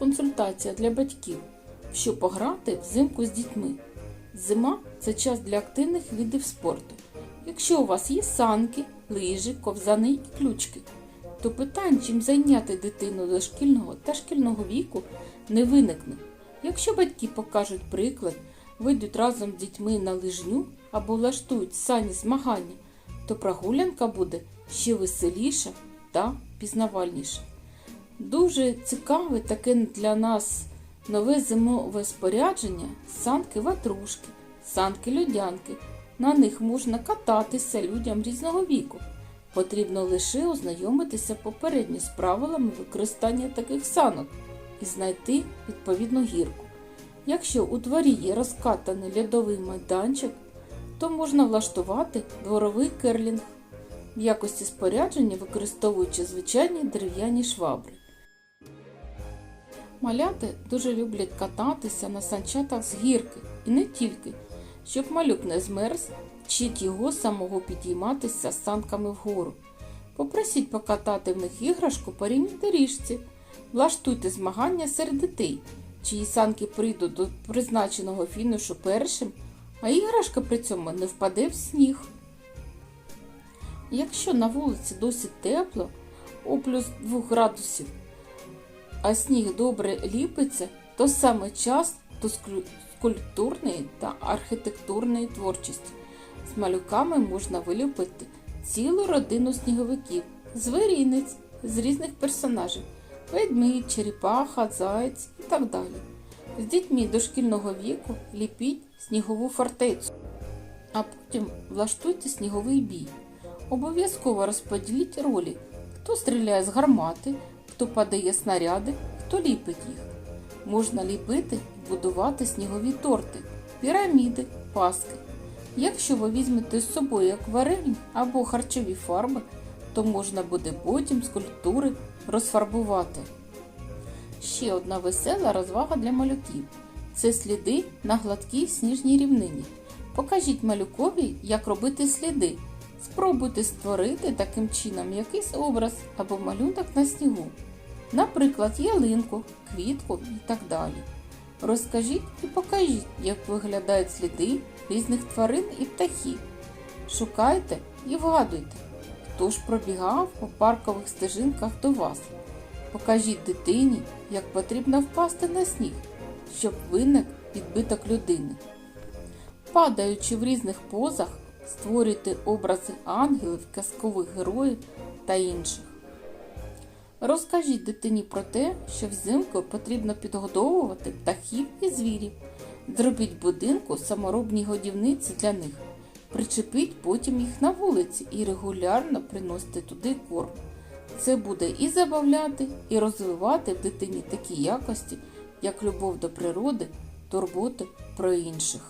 консультація для батьків, що пограти взимку з дітьми. Зима це час для активних видів спорту. Якщо у вас є санки, лижі, ковзани і ключки, то питань, чим зайняти дитину дошкільного та шкільного віку, не виникне. Якщо батьки покажуть приклад, вийдуть разом з дітьми на лижню або влаштують сані змагання, то прогулянка буде ще веселіша та пізнавальніша. Дуже цікаве таке для нас нове зимове спорядження санки ватрушки, санки людянки. На них можна кататися людям різного віку. Потрібно лише ознайомитися попередньо з правилами використання таких санок і знайти відповідну гірку. Якщо у дворі є розкатаний льодовий майданчик, то можна влаштувати дворовий керлінг в якості спорядження, використовуючи звичайні дерев'яні швабри. Маляти дуже люблять кататися на санчатах з гірки і не тільки, щоб малюк не змерз, вчить його самого підійматися з санками вгору. Попросіть покатати в них іграшку по рівній доріжці, влаштуйте змагання серед дітей, чиї санки прийдуть до призначеного фінішу першим, а іграшка при цьому не впаде в сніг. Якщо на вулиці досить тепло, о плюс 2 градусів, а сніг добре ліпиться, то саме час до скульптурної та архітектурної творчості. З малюками можна виліпити цілу родину сніговиків, звірінець з різних персонажів, ведмідь, черепаха, заєць і так далі. З дітьми дошкільного віку ліпіть снігову фортецю, а потім влаштуйте сніговий бій. Обов'язково розподіліть ролі, хто стріляє з гармати, хто подає снаряди, хто ліпить їх. Можна ліпити і будувати снігові торти, піраміди, паски. Якщо ви візьмете з собою акварельні або харчові фарби, то можна буде потім скульптури розфарбувати. Ще одна весела розвага для малюків це сліди на гладкій сніжній рівнині. Покажіть малюкові, як робити сліди. Спробуйте створити таким чином якийсь образ або малюнок на снігу, наприклад, ялинку, квітку і так далі. Розкажіть і покажіть, як виглядають сліди різних тварин і птахів. Шукайте і вгадуйте, хто ж пробігав по паркових стежинках до вас. Покажіть дитині, як потрібно впасти на сніг, щоб виник відбиток людини. Падаючи в різних позах, створюйте образи ангелів, казкових героїв та інших. Розкажіть дитині про те, що взимку потрібно підгодовувати птахів і звірів. Зробіть будинку саморобні годівниці для них. Причепіть потім їх на вулиці і регулярно приносите туди корм. Це буде і забавляти, і розвивати в дитині такі якості, як любов до природи, турботи про інших.